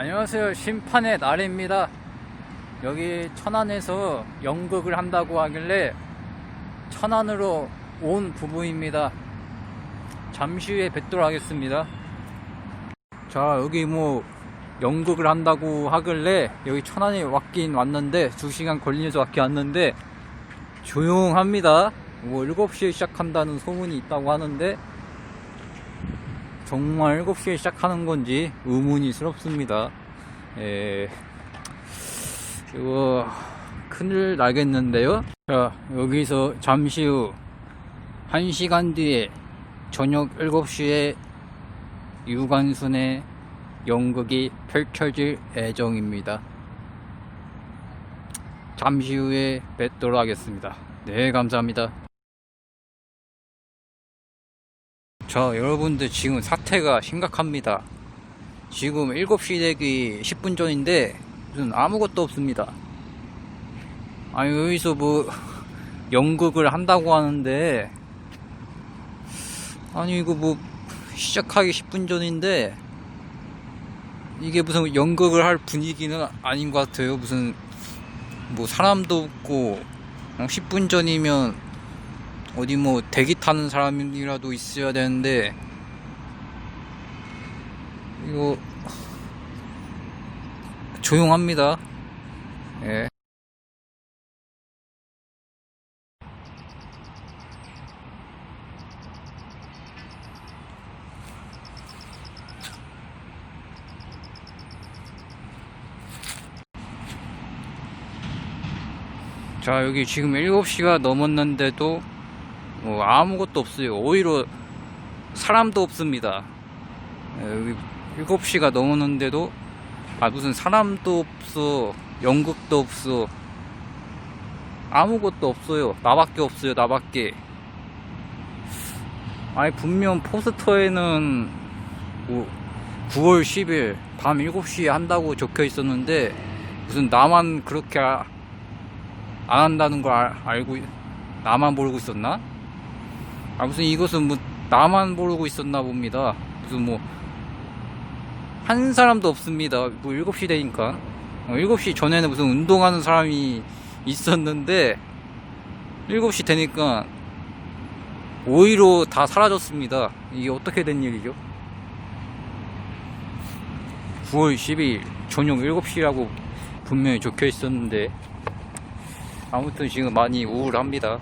안녕하세요. 심판의 날입니다. 여기 천안에서 연극을 한다고 하길래 천안으로 온 부부입니다. 잠시 후에 뵙도록 하겠습니다. 자, 여기 뭐 연극을 한다고 하길래 여기 천안에 왔긴 왔는데 2시간 걸리면서 왔긴 왔는데 조용합니다. 뭐 7시에 시작한다는 소문이 있다고 하는데 정말 7시에 시작하는 건지 의문이스럽습니다. 예. 이거 큰일 나겠는데요? 자, 여기서 잠시 후 1시간 뒤에 저녁 7시에 유관순의 연극이 펼쳐질 예정입니다. 잠시 후에 뵙도록 하겠습니다. 네, 감사합니다. 자, 여러분들 지금 사태가 심각합니다. 지금 7시 되기 10분 전인데 무슨 아무것도 없습니다. 아니 여기서 뭐 연극을 한다고 하는데 아니 이거 뭐 시작하기 10분 전인데 이게 무슨 연극을 할 분위기는 아닌 것 같아요. 무슨 뭐 사람도 없고 10분 전이면 어디 뭐 대기 타는 사람이라도 있어야 되는데 이거 조용합니다. 예. 자, 여기 지금 7시가 넘었는데도 뭐 아무것도 없어요. 오히려 사람도 없습니다. 예, 여기 7시가 넘었는데도 아 무슨 사람도 없어 연극도 없어 아무것도 없어요 나밖에 없어요 나밖에 아니 분명 포스터에는 뭐 9월 10일 밤 7시에 한다고 적혀 있었는데 무슨 나만 그렇게 아- 안 한다는 걸 알- 알고 있- 나만 모르고 있었나? 아 무슨 이것은 뭐 나만 모르고 있었나 봅니다 무슨 뭐 한 사람도 없습니다. 뭐 7시 되니까. 어, 7시 전에는 무슨 운동하는 사람이 있었는데 7시 되니까 오히려 다 사라졌습니다. 이게 어떻게 된 일이죠? 9월 10일 저녁 7시라고 분명히 적혀 있었는데 아무튼 지금 많이 우울합니다.